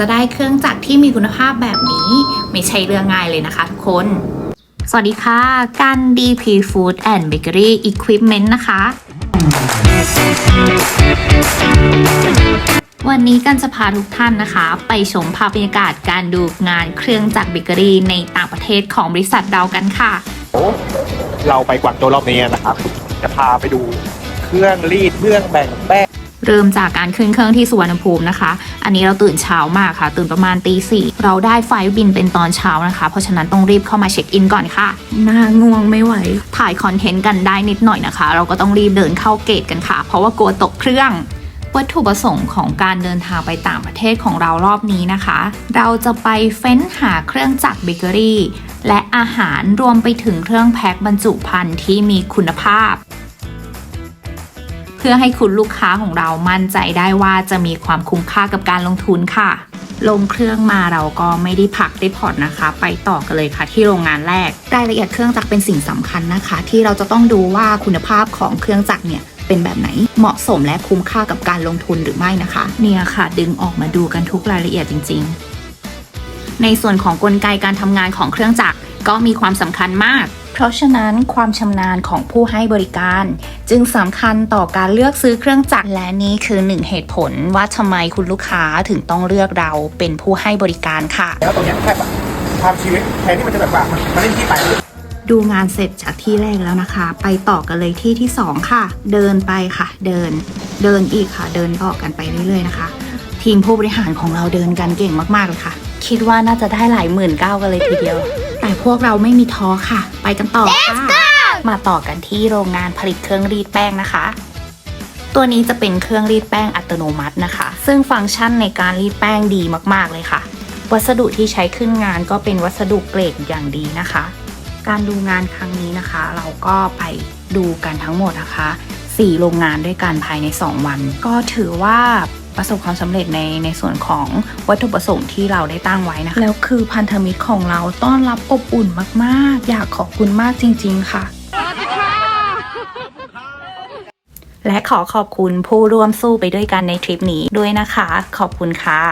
จะได้เครื่องจักรที่มีคุณภาพแบบนี้ไม่ใช่เรื่องง่ายเลยนะคะทุกคน สวัสดีค่ะ กัน DP Food and Bakery Equipment นะคะ วันนี้กันจะพาทุกท่านนะคะ ไปชมภาพบรรยากาศการดูงานเครื่องจักรเบเกอรี่ในต่างประเทศของบริษัทเรากันค่ะ เราไปกวางโจวรอบนี้นะครับ จะพาไปดูเครื่องรีดเครื่องแบ่งแป้ง เริ่มจากการขึ้นเครื่องที่สุวรรณภูมินะคะ อันนี้เราตื่นเช้ามากค่ะ ตื่นประมาณตีสี่เราได้ไฟล์บินเป็นตอนเช้านะคะ เพราะฉะนั้นต้องรีบเข้ามาเช็คอินก่อนค่ะหน้าง่วงไม่ไหว ถ่ายคอนเทนต์กันได้นิดหน่อยนะคะ เราก็ต้องรีบเดินเข้าเกตกันค่ะ เพราะว่ากลัวตกเครื่องวัตถุประสงค์ของการเดินทางไปต่างประเทศของเรารอบนี้นะคะ เราจะไปเฟ้นหาเครื่องจักรเบเกอรี่ และอาหารรวมไปถึงเครื่องแพ็คบรรจุภัณฑ์ที่มีคุณภาพเพื่อให้คุณลูกค้าของเรามั่นใจได้ว่าจะมีความคุ้มค่ากับการลงทุนค่ะ ลงเครื่องมาเราก็ไม่ได้พักได้ผ่อนนะคะ ไปต่อกันเลยค่ะที่โรงงานแรก รายละเอียดเครื่องจักรเป็นสิ่งสำคัญนะคะ ที่เราจะต้องดูว่าคุณภาพของเครื่องจักรเนี่ยเป็นแบบไหนเหมาะสมและคุ้มค่ากับการลงทุนหรือไม่นะคะ เนี่ยค่ะดึงออกมาดูกันทุกรายละเอียดจริง ๆ ในส่วนของกลไกการทำงานของเครื่องจักรก็มีความสำคัญมาก เพราะฉะนั้นความชำนาญของผู้ให้บริการ จึงสำคัญต่อการเลือกซื้อเครื่องจักรและนี่คือหนึ่งเหตุผลว่าทำไมคุณลูกค้าถึงต้องเลือกเราเป็นผู้ให้บริการค่ะ แล้วตรงเนี้ยแค่แบบทำชีวิตแทนที่มันจะแบบว่ามันมันเล่นที่ไปดูงานเสร็จจากที่แรกแล้วนะคะ ไปต่อกันเลยที่ที่ 2 ค่ะ เดินไปค่ะ เดิน เดินอีกค่ะ เดินต่อกันไปเรื่อยๆนะคะ ทีมผู้บริหารของเราเดินกันเก่งมากๆเลยค่ะ คิดว่าน่าจะได้หลายหมื่นเก้ากันเลยทีเดียว แต่พวกเราไม่มีท้อค่ะ ไปกันต่อค่ะ มาต่อกันที่โรงงานผลิตเครื่องรีดแป้งนะคะ ตัวนี้จะเป็นเครื่องรีดแป้งอัตโนมัตินะคะ ซึ่งฟังก์ชันในการรีดแป้งดีมากๆเลยค่ะ วัสดุที่ใช้ขึ้นงานก็เป็นวัสดุเกรดอย่างดีนะคะ การดูงานครั้งนี้นะคะ เราก็ไปดูกันทั้งหมดนะคะ 4 โรงงานด้วยกันภายใน 2 วัน ก็ถือว่าประสบความสำเร็จในในส่วนของวัตถุประสงค์ที่เราได้ตั้งไว้นะคะ แล้วคือพันธมิตรของเราต้อนรับอบอุ่นมาก ๆ อยากขอบคุณมากจริง ๆ ค่ะ และขอขอบคุณผู้ร่วมสู้ไปด้วยกันในทริปนี้ด้วยนะคะ ขอบคุณค่ะ